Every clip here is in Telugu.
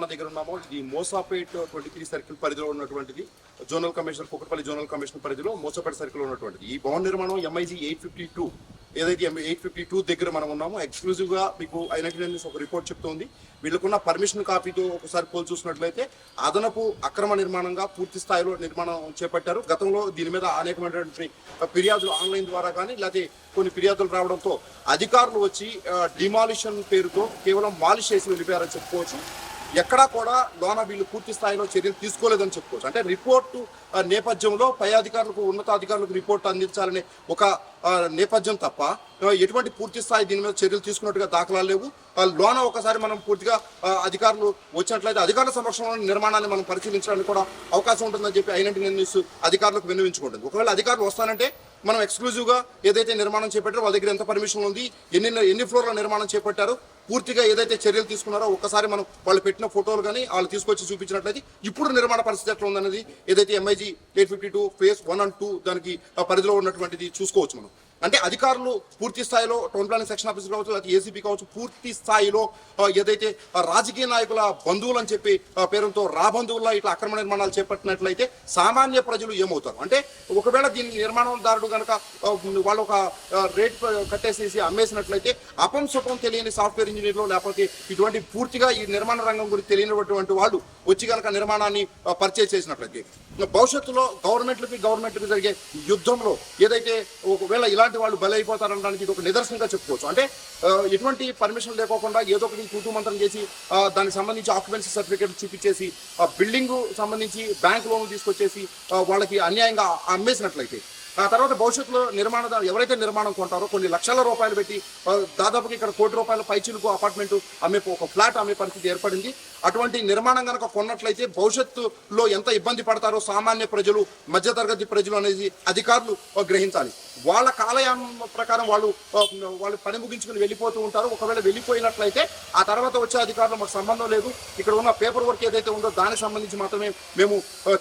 నిర్మాణం దగ్గర ఉన్నామో. ఇది మోసాపేట్ ట్వంటీ త్రీ సర్కిల్ పరిధిలో ఉన్నటువంటిది. Zonal commissioner Kukatpally zonal commissioner పరిధిలో మోసాపేట సర్కిల్ ఉన్నటువంటిది. ఈ భవన నిర్మాణం ఎంఐజీ ఎయిట్ ఫిఫ్టీ టూ ఏదైతే ఎయిట్ ఫిఫ్టీ టూ దగ్గర మనం ఉన్నామో ఎక్స్క్లూజివ్గా మీకు అయినటువంటి ఒక రిపోర్ట్ చెప్తోంది. వీళ్ళకున్న పర్మిషన్ కాపీతో ఒకసారి పోల్ చూసినట్లయితే అదనపు అక్రమ నిర్మాణంగా పూర్తి స్థాయిలో నిర్మాణం చేపట్టారు. గతంలో దీని మీద అనేకమైనటువంటి ఫిర్యాదులు ఆన్లైన్ ద్వారా కానీ లేకపోతే కొన్ని ఫిర్యాదులు రావడంతో అధికారులు వచ్చి డిమాలిషన్ పేరుతో కేవలం మాలిష్ చేసి వెళ్ళిపోయారని చెప్పుకోవచ్చు. ఎక్కడా కూడా లోన వీళ్ళు పూర్తి స్థాయిలో చర్యలు తీసుకోలేదని చెప్పుకోవచ్చు. అంటే రిపోర్టు నేపథ్యంలో పై అధికారులకు ఉన్నతాధికారులకు రిపోర్ట్ అందించాలనే ఒక నేపథ్యం తప్ప ఎటువంటి పూర్తి స్థాయి దీని మీద చర్యలు తీసుకున్నట్టుగా దాఖలా లేవు. లోన ఒకసారి మనం పూర్తిగా అధికారులు వచ్చినట్లయితే అధికారుల సమక్షంలో నిర్మాణాన్ని మనం పరిశీలించడానికి కూడా అవకాశం ఉంటుందని చెప్పి అయినట్టు న్యూస్ అధికారులకు విన్నవించుకుంటుంది. ఒకవేళ అధికారులు వస్తానంటే మనం ఎక్స్క్లూజివ్గా ఏదైతే నిర్మాణం చేపట్టారో వాళ్ళ దగ్గర ఎంత పర్మిషన్ ఉంది ఎన్ని ఎన్ని ఫ్లోర్ల నిర్మాణం చేపట్టారు పూర్తిగా ఏదైతే చర్యలు తీసుకున్నారో ఒక్కసారి మనం వాళ్ళు పెట్టిన ఫోటోలు కానీ వాళ్ళు తీసుకొచ్చి చూపించినట్లయితే ఇప్పుడు నిర్మాణ పరిస్థితి ఎట్లా ఉందనేది ఏదైతే MIG eight fifty two phase one and two దానికి ఆ పరిధిలో ఉన్నటువంటిది చూసుకోవచ్చు మనం. అంటే అధికారులు పూర్తి స్థాయిలో టౌన్ ప్లానింగ్ సెక్షన్ ఆఫీస్ కావచ్చు లేకపోతే ఏసీపీ కావచ్చు పూర్తి స్థాయిలో ఏదైతే రాజకీయ నాయకుల బంధువులు అని చెప్పి పేరుతో రా ఇట్లా అక్రమ నిర్మాణాలు చేపట్టినట్లయితే సామాన్య ప్రజలు ఏమవుతారు? అంటే ఒకవేళ దీని నిర్మాణదారుడు కనుక వాళ్ళు ఒక రేట్ కట్టేసేసి అమ్మేసినట్లయితే అపం సుఖం తెలియని సాఫ్ట్వేర్ ఇంజనీర్లు లేకపోతే ఇటువంటి పూర్తిగా ఈ నిర్మాణ రంగం గురించి తెలియనటువంటి వాళ్ళు వచ్చి కనుక నిర్మాణాన్ని పర్చేజ్ చేసినట్లయితే భవిష్యత్తులో గవర్నమెంట్లకి గవర్నమెంట్కి జరిగే యుద్ధంలో ఏదైతే ఒకవేళ ఇలాంటి వాళ్ళు బలైపోతారనడానికి ఇది ఒక నిదర్శనంగా చెప్పుకోవచ్చు. అంటే ఎటువంటి పర్మిషన్ లేకోకుండా ఏదో ఒకటి తూతూ మంత్రం చేసి దానికి సంబంధించి ఆక్యుపెన్సీ సర్టిఫికేట్ చూపించేసి బిల్డింగ్ సంబంధించి బ్యాంక్ లోన్ తీసుకొచ్చేసి వాళ్ళకి అన్యాయంగా అమ్మేసినట్లయితే ఆ తర్వాత భవిష్యత్తులో నిర్మాణ ఎవరైతే నిర్మాణం కొంటారో కొన్ని లక్షల రూపాయలు పెట్టి దాదాపుకి దాదాపుగా ఇక్కడ కోటి రూపాయల పైచిలుకు అపార్ట్మెంట్ అమ్మే ఒక ఫ్లాట్ అమ్మే పరిస్థితి ఏర్పడింది. అటువంటి నిర్మాణం కనుక కొన్నట్లయితే భవిష్యత్తులో ఎంత ఇబ్బంది పడతారో సామాన్య ప్రజలు మధ్యతరగతి ప్రజలు అనేది అధికారులు గ్రహించాలి. వాళ్ళ కాలయానం ప్రకారం వాళ్ళు వాళ్ళు పని ముగించుకుని వెళ్ళిపోతూ ఉంటారు. ఒకవేళ వెళ్ళిపోయినట్లయితే ఆ తర్వాత వచ్చే అధికారులు మాకు సంబంధం లేదు. ఇక్కడ ఉన్న పేపర్ వర్క్ ఏదైతే ఉందో దానికి సంబంధించి మాత్రమే మేము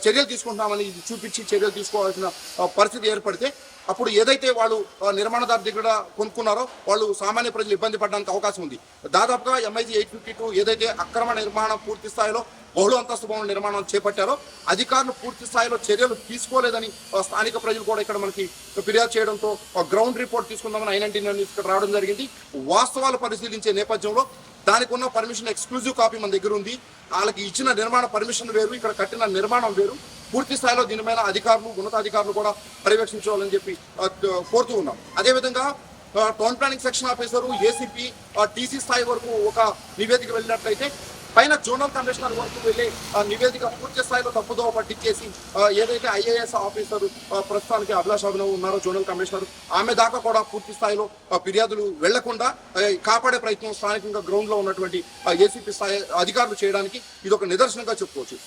చర్యలు తీసుకుంటున్నామని ఇది చూపించి చర్యలు తీసుకోవాల్సిన పరిస్థితి ఏర్పడితే అప్పుడు ఏదైతే వాళ్ళు నిర్మాణదారు దగ్గర కొనుక్కున్నారో వాళ్ళు సామాన్య ప్రజలు ఇబ్బంది పడడానికి అవకాశం ఉంది. దాదాపుగా ఎంఐజీ ఎయిట్ ఫిఫ్టీ టూ ఏదైతే అక్రమ నిర్మాణం పూర్తి స్థాయిలో బహుళ అంతస్తు భవన నిర్మాణం చేపట్టారో అధికారులు పూర్తి స్థాయిలో చర్యలు తీసుకోలేదని స్థానిక ప్రజలు కూడా ఇక్కడ మనకి ఫిర్యాదు చేయడంతో గ్రౌండ్ రిపోర్ట్ తీసుకుందామని ఐనైన్టీ ఇక్కడ రావడం జరిగింది. వాస్తవాలు పరిశీలించే నేపథ్యంలో దానికి ఉన్న పర్మిషన్ ఎక్స్క్లూజివ్ కాపీ మన దగ్గర ఉంది. వాళ్ళకి ఇచ్చిన నిర్మాణ పర్మిషన్ వేరు ఇక్కడ కట్టిన నిర్మాణం వేరు. పూర్తి స్థాయిలో దీనిపైన అధికారులు ఉన్నతాధికారులు కూడా పర్యవేక్షించాలని చెప్పి కోరుతూ ఉన్నాం. అదేవిధంగా town planning section officer ACP TC స్థాయి వరకు ఒక నివేదిక వెళ్ళినట్లయితే పైన జోనల్ కమిషనర్ వరకు వెళ్ళి ఆ, నివేదిక పూర్తి స్థాయిలో తప్పుదోవ పట్టించేసి ఏదైతే ఐఏఎస్ ఆఫీసర్ ప్రస్తుతానికి అభిలాష్ అభినవ్ ఉన్నారో జోనల్ కమిషనర్ ఆమె దాకా కూడా పూర్తి స్థాయిలో ఫిర్యాదులు వెళ్ళకుండా కాపాడే ప్రయత్నం స్థానికంగా గ్రౌండ్లో ఉన్నటువంటి ఏసీపీ స్థాయి అధికారులు చేయడానికి ఇది ఒక నిదర్శనంగా చెప్పుకోవచ్చు.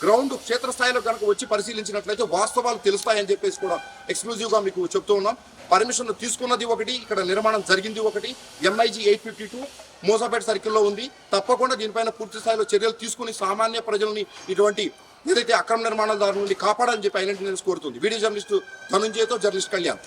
గ్రౌండ్ క్షేత్రస్థాయిలో కనుక వచ్చి పరిశీలించినట్లయితే వాస్తవాలు తెలుస్తాయని చెప్పేసి కూడా ఎక్స్క్లూజివ్గా మీకు చెప్తూ ఉన్నాం. పర్మిషన్ తీసుకున్నది ఒకటి ఇక్కడ నిర్మాణం జరిగింది ఒకటి MIG eight fifty two Moosapet సర్కిల్లో ఉంది. తప్పకుండా దీనిపైన పూర్తి స్థాయిలో చర్యలు తీసుకుని సామాన్య ప్రజల్ని ఇటువంటి ఏదైతే అక్రమ నిర్మాణాల దారి నుండి కాపాడాలని చెప్పి ఐనెంటీ కోరుతుంది. వీడియో జర్నలిస్టు ధనుంజయతో జర్నలిస్ట్ కళ్యాణ్.